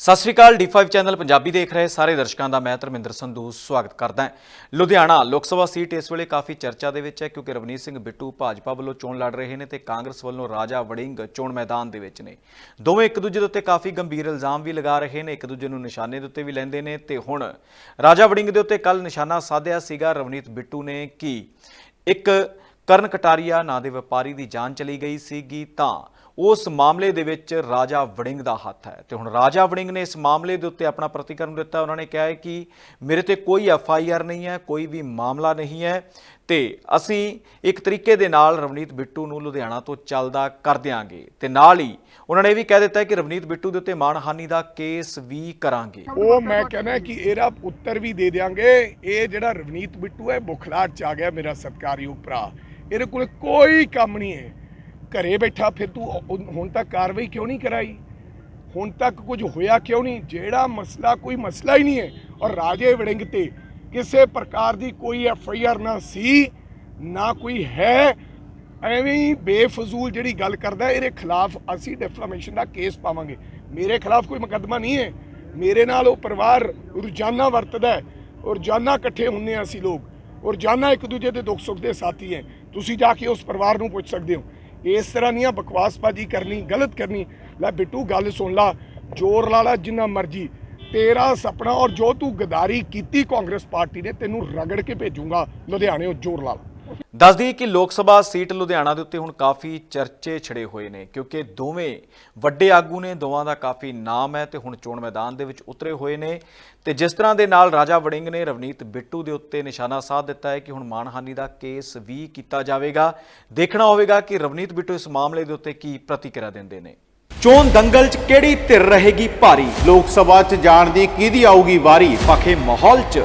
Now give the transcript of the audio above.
ਸਤਿ ਸ਼੍ਰੀ ਅਕਾਲ D5 channel Punjabi ਦੇਖ ਰਹੇ ਸਾਰੇ ਦਰਸ਼ਕਾਂ ਦਾ, ਮੈਂ ਧਰਮਿੰਦਰ ਸੰਧੂ ਸਵਾਗਤ ਕਰਦਾ ਹਾਂ। ਲੁਧਿਆਣਾ ਲੋਕ ਸਭਾ ਸੀਟ ਇਸ ਵੇਲੇ ਕਾਫੀ ਚਰਚਾ ਦੇ ਵਿੱਚ ਹੈ ਕਿਉਂਕਿ ਰਵਨੀਤ ਸਿੰਘ ਬਿੱਟੂ ਭਾਜਪਾ ਵੱਲੋਂ ਚੋਣ ਲੜ ਰਹੇ ਨੇ ਤੇ ਕਾਂਗਰਸ ਵੱਲੋਂ ਰਾਜਾ ਵੜਿੰਗ ਚੋਣ ਮੈਦਾਨ ਦੇ ਵਿੱਚ ਨੇ। ਦੋਵੇਂ ਇੱਕ ਦੂਜੇ ਦੇ ਉੱਤੇ ਕਾਫੀ ਗੰਭੀਰ ਇਲਜ਼ਾਮ ਵੀ ਲਗਾ ਰਹੇ ਨੇ, ਇੱਕ ਦੂਜੇ ਨੂੰ ਨਿਸ਼ਾਨੇ ਦੇ ਉੱਤੇ ਵੀ ਲੈਂਦੇ ਨੇ ਤੇ ਹੁਣ ਰਾਜਾ ਵੜਿੰਗ ਦੇ ਉੱਤੇ ਕੱਲ ਨਿਸ਼ਾਨਾ ਸਾਧਿਆ ਸੀਗਾ ਰਵਨੀਤ ਬਿੱਟੂ ਨੇ ਕਿ ਇੱਕ ਕਰਨ ਕਟਾਰੀਆ ਨਾਂ ਦੇ ਵਪਾਰੀ ਦੀ ਜਾਨ ਚਲੀ ਗਈ ਸੀਗੀ ਤਾਂ ਉਸ ਮਾਮਲੇ ਦੇ ਵਿੱਚ ਰਾਜਾ ਵੜਿੰਗ ਦਾ ਹੱਥ ਹੈ। ਤੇ ਹੁਣ ਰਾਜਾ ਵੜਿੰਗ ਨੇ ਇਸ ਮਾਮਲੇ ਦੇ ਉੱਤੇ ਆਪਣਾ ਪ੍ਰਤੀਕਰਮ ਦਿੱਤਾ। ਉਹਨਾਂ ਨੇ ਕਿਹਾ ਹੈ ਕਿ ਮੇਰੇ ਤੇ ਕੋਈ ਐਫ ਆਈ ਆਰ ਨਹੀਂ ਹੈ, ਕੋਈ ਵੀ ਮਾਮਲਾ ਨਹੀਂ ਹੈ ਤੇ ਅਸੀਂ ਇੱਕ ਤਰੀਕੇ ਦੇ ਨਾਲ ਰਵਨੀਤ ਬਿੱਟੂ ਨੂੰ ਲੁਧਿਆਣਾ ਤੋਂ ਚੱਲਦਾ ਕਰ ਦਿਆਂਗੇ। ਤੇ ਨਾਲ ਹੀ ਉਹਨਾਂ ਨੇ ਇਹ ਵੀ ਕਹਿ ਦਿੱਤਾ ਹੈ ਕਿ ਰਵਨੀਤ ਬਿੱਟੂ ਦੇ ਉੱਤੇ ਮਾਣਹਾਨੀ ਦਾ ਕੇਸ ਵੀ ਕਰਾਂਗੇ। ਉਹ ਮੈਂ ਕਹਿੰਦਾ ਕਿ ਇਹਦਾ ਉੱਤਰ ਵੀ ਦੇ ਦਿਆਂਗੇ। ਇਹ ਜਿਹੜਾ ਰਵਨੀਤ ਬਿੱਟੂ ਹੈ, ਬੁਖਲਾਟ ਚ ਆ ਗਿਆ ਮੇਰਾ ਸਤਿਕਾਰਯੋਗ ਭਰਾ ਇਹਦੇ ਕੋਲ ਕੋਈ ਕੰਮ ਨਹੀਂ ਹੈ। ਘਰੇ ਬੈਠਾ ਫਿਰ ਤੂੰ ਹੁਣ ਤੱਕ ਕਾਰਵਾਈ ਕਿਉਂ ਨਹੀਂ ਕਰਾਈ? ਹੁਣ ਤੱਕ ਕੁਝ ਹੋਇਆ ਕਿਉਂ ਨਹੀਂ? ਜਿਹੜਾ ਮਸਲਾ ਕੋਈ ਮਸਲਾ ਹੀ ਨਹੀਂ ਹੈ। ਔਰ ਰਾਜੇ ਵੜਿੰਗ ਤੇ ਕਿਸੇ ਪ੍ਰਕਾਰ ਦੀ ਕੋਈ ਐਫ ਆਈ ਆਰ ਨਾ ਸੀ, ਨਾ ਕੋਈ ਹੈ, ਐਵੇਂ ਹੀ ਬੇਫਜ਼ੂਲ ਜਿਹੜੀ ਗੱਲ ਕਰਦਾ, ਇਹਦੇ ਖਿਲਾਫ ਅਸੀਂ ਡਿਫਾਮੇਸ਼ਨ ਦਾ ਕੇਸ ਪਾਵਾਂਗੇ। ਮੇਰੇ ਖਿਲਾਫ ਕੋਈ ਮੁਕੱਦਮਾ ਨਹੀਂ ਹੈ। ਮੇਰੇ ਨਾਲ ਉਹ ਪਰਿਵਾਰ ਰੋਜ਼ਾਨਾ ਵਰਤਦਾ ਹੈ। ਰੋਜ਼ਾਨਾ ਇਕੱਠੇ ਹੁੰਨੇ ਹਾਂ ਅਸੀਂ ਲੋਕ। ਰੋਜ਼ਾਨਾ ਇੱਕ ਦੂਜੇ ਦੇ ਦੁੱਖ ਸੁੱਖ ਦੇ ਸਾਥੀ ਹੈ। ਤੁਸੀਂ ਜਾ ਕੇ ਉਸ ਪਰਿਵਾਰ ਨੂੰ ਪੁੱਛ ਸਕਦੇ ਹੋ। ਇਸ ਤਰ੍ਹਾਂ ਦੀਆਂ ਬਕਵਾਸਬਾਜ਼ੀ ਕਰਨੀ, ਗਲਤ ਕਰਨੀ, ਲੈ ਬਿੱਟੂ ਗੱਲ ਸੁਣ ਲਾ, ਜ਼ੋਰ ਲਾ ਲਾ ਜਿੰਨਾ ਮਰਜ਼ੀ। ਤੇਰਾ ਸੁਪਨਾ ਔਰ ਜੋ ਤੂੰ ਗਦਾਰੀ ਕੀਤੀ ਕਾਂਗਰਸ ਪਾਰਟੀ ਨੇ, ਤੈਨੂੰ ਰਗੜ ਕੇ ਭੇਜੂਗਾ। ਲੁਧਿਆਣਿਓਂ ਜ਼ੋਰ ਲਾ ਲਾ। ਦੱਸ ਦਈਏ ਕਿ ਲੋਕ ਸਭਾ ਸੀਟ ਲੁਧਿਆਣਾ ਦੇ ਉੱਤੇ ਹੁਣ ਕਾਫੀ ਚਰਚੇ ਛਿੜੇ ਹੋਏ ਨੇ, ਕਿਉਂਕਿ ਦੋਵੇਂ ਵੱਡੇ ਆਗੂ ਨੇ, ਦੋਵਾਂ ਦਾ ਕਾਫੀ ਨਾਮ ਹੈ ਤੇ ਹੁਣ ਚੋਣ ਮੈਦਾਨ ਦੇ ਵਿੱਚ ਉਤਰੇ ਹੋਏ ਨੇ। ਤੇ ਜਿਸ ਤਰ੍ਹਾਂ ਦੇ ਨਾਲ ਰਾਜਾ ਵੜਿੰਗ ਨੇ ਰਵਨੀਤ ਬਿੱਟੂ ਦੇ ਉੱਤੇ ਨਿਸ਼ਾਨਾ ਸਾਧ ਦਿੱਤਾ ਹੈ ਕਿ ਹੁਣ ਮਾਨਹਾਨੀ ਦਾ ਕੇਸ ਵੀ ਕੀਤਾ ਜਾਵੇਗਾ। ਦੇਖਣਾ ਹੋਵੇਗਾ ਕਿ ਰਵਨੀਤ ਬਿੱਟੂ ਇਸ ਮਾਮਲੇ ਦੇ ਉੱਤੇ ਕੀ ਪ੍ਰਤੀਕਿਰਿਆ ਦਿੰਦੇ ਨੇ। ਚੋਣ ਦੰਗਲ 'ਚ ਕਿਹੜੀ ਧਿਰ ਰਹੇਗੀ ਭਾਰੀ? ਲੋਕ ਸਭਾ 'ਚ ਜਾਣ ਦੀ ਕਿਹਦੀ ਆਊਗੀ ਵਾਰੀ? ਪਖੇ ਮਾਹੌਲ 'ਚ